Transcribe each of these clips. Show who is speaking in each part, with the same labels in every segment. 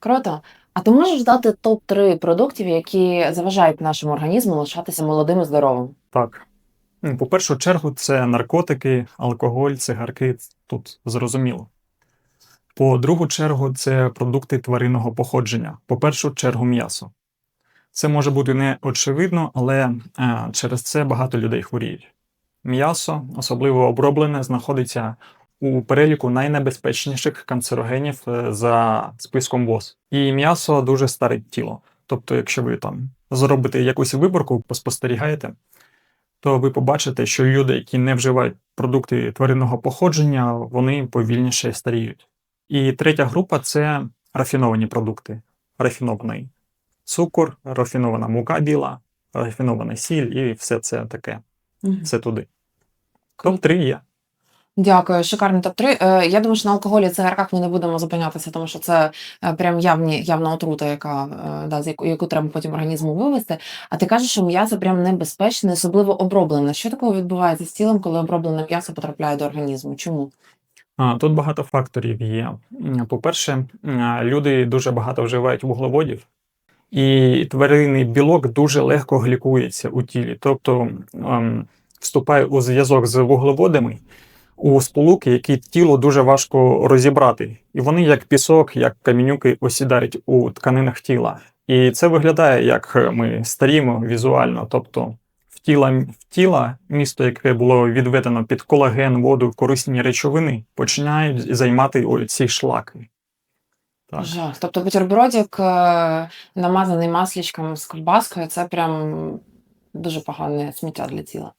Speaker 1: Круто. А ти можеш дати топ-3 продуктів, які заважають нашому організму лишатися молодим і здоровим?
Speaker 2: Так. Ну, По першу чергу, це наркотики, алкоголь, цигарки. Тут зрозуміло. По другу чергу, це продукти тваринного походження. По першу чергу, м'ясо. Це може бути не очевидно, але е, через це багато людей хворіють. М'ясо, особливо оброблене, знаходиться у переліку найнебезпечніших канцерогенів е, за списком ВОЗ. І м'ясо дуже старить тіло. Тобто, якщо ви там зробите якусь виборку, поспостерігаєте, то ви побачите, що люди, які не вживають продукти тваринного походження, вони повільніше старіють. І третя група це рафіновані продукти. Рафінований цукор, рафінована мука біла, рафінована сіль і все це таке. Це туди. Топ-3 є.
Speaker 1: Дякую, шикарний топ-3. Е, Я думаю, що на алкоголі і цигарках ми не будемо зупинятися, тому що це е, прям явні, явна отрута, яка, е, да, яку, яку треба потім організму вивести. А ти кажеш, що м'ясо прям небезпечне, особливо оброблене. Що такого відбувається з тілом, коли оброблене м'ясо потрапляє до організму? Чому?
Speaker 2: Тут багато факторів є. По-перше, люди дуже багато вживають вуглеводів, і тваринний білок дуже легко глікується у тілі, тобто ем, вступає у зв'язок з вуглеводами у сполуки, які тіло дуже важко розібрати. І вони, як пісок, як камінюки, осідають у тканинах тіла. І це виглядає, як ми старімо візуально, тобто в тіла, в тіла місто, яке було відведено під колаген, воду, корисні речовини, починають займати ці шлаки. Так.
Speaker 1: Жах. Тобто бутербродик, е, намазаний маслічком з ковбаскою, це прям дуже погане сміття для тіла.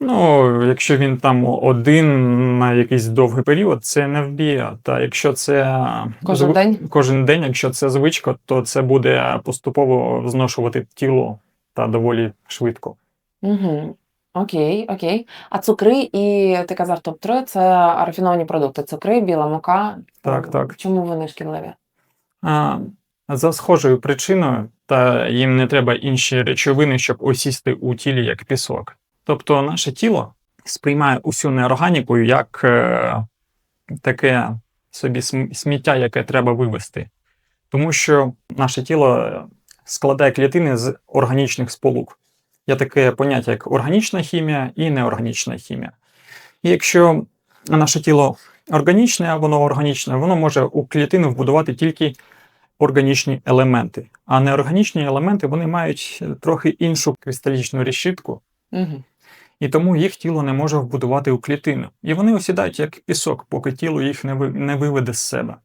Speaker 2: Ну, якщо він там один на якийсь довгий період, це не вб'є. Та якщо це
Speaker 1: Кожен
Speaker 2: зв-
Speaker 1: день?
Speaker 2: кожен день, якщо це звичка, то це буде поступово зношувати тіло та доволі швидко.
Speaker 1: Угу. Окей, окей. А цукри і ти казав топ-3 це рафіновані продукти. Цукри, біла мука.
Speaker 2: Так, так.
Speaker 1: Чому вони шкідливі?
Speaker 2: А, за схожою причиною, та їм не треба інші речовини, щоб осісти у тілі як пісок. Тобто наше тіло сприймає усю неорганіку як е, таке собі сміття, яке треба вивести. Тому що наше тіло е, складає клітини з органічних сполук. Є таке поняття, як органічна хімія і неорганічна хімія. І якщо наше тіло органічне, а воно органічне, воно може у клітину вбудувати тільки органічні елементи. А неорганічні елементи вони мають е, трохи іншу кристалічну решітку,
Speaker 1: Угу.
Speaker 2: І тому їх тіло не може вбудувати у клітину. І вони осідають як пісок, поки тіло їх не ви- не виведе з себе.